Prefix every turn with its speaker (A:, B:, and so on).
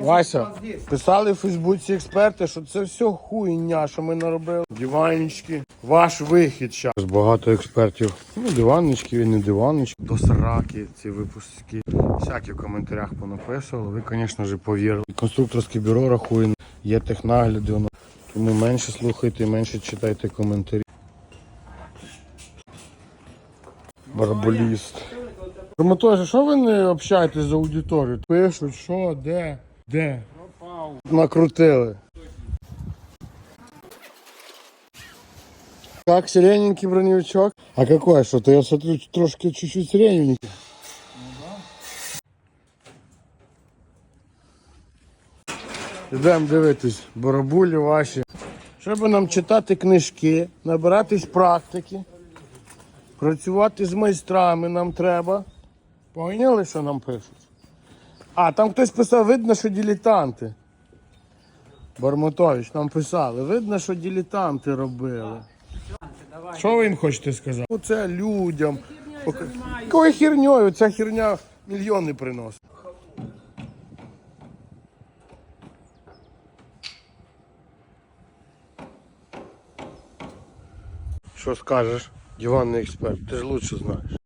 A: Вася, писали в Фейсбуці експерти, що це все хуйня, що ми наробили. Диваннички, ваш вихід зараз. Багато експертів. Ну, диваннички і не диваннички. До сраки ці випуски. Всякі в коментарях понаписували. Ви, звісно ж, повірили. Конструкторське бюро рахує, є технагляди. Тому менше слухайте, менше читайте коментарі. Барболіст. Промотоже, що ви не общаєтесь з аудиторією? Пишуть, що, де, де? Накрутили. Как сирененький броневичок? А какой? Что-то я смотрю трошки чуть-чуть сиреневенький. Ідемо дивитись, барабулі ваші. Щоб нам читати книжки, набиратись практики, працювати з майстрами нам треба. Поняли, що нам пишуть? А, там хтось писав, видно, що дилетанти. Бармотович нам писали, видно, що дилетанти робили. Що ви їм хочете сказати? Оце людям. Якою херньою? Ця херня мільйони приносить. Що скажеш, диванний експерт, ти ж лучше знаєш.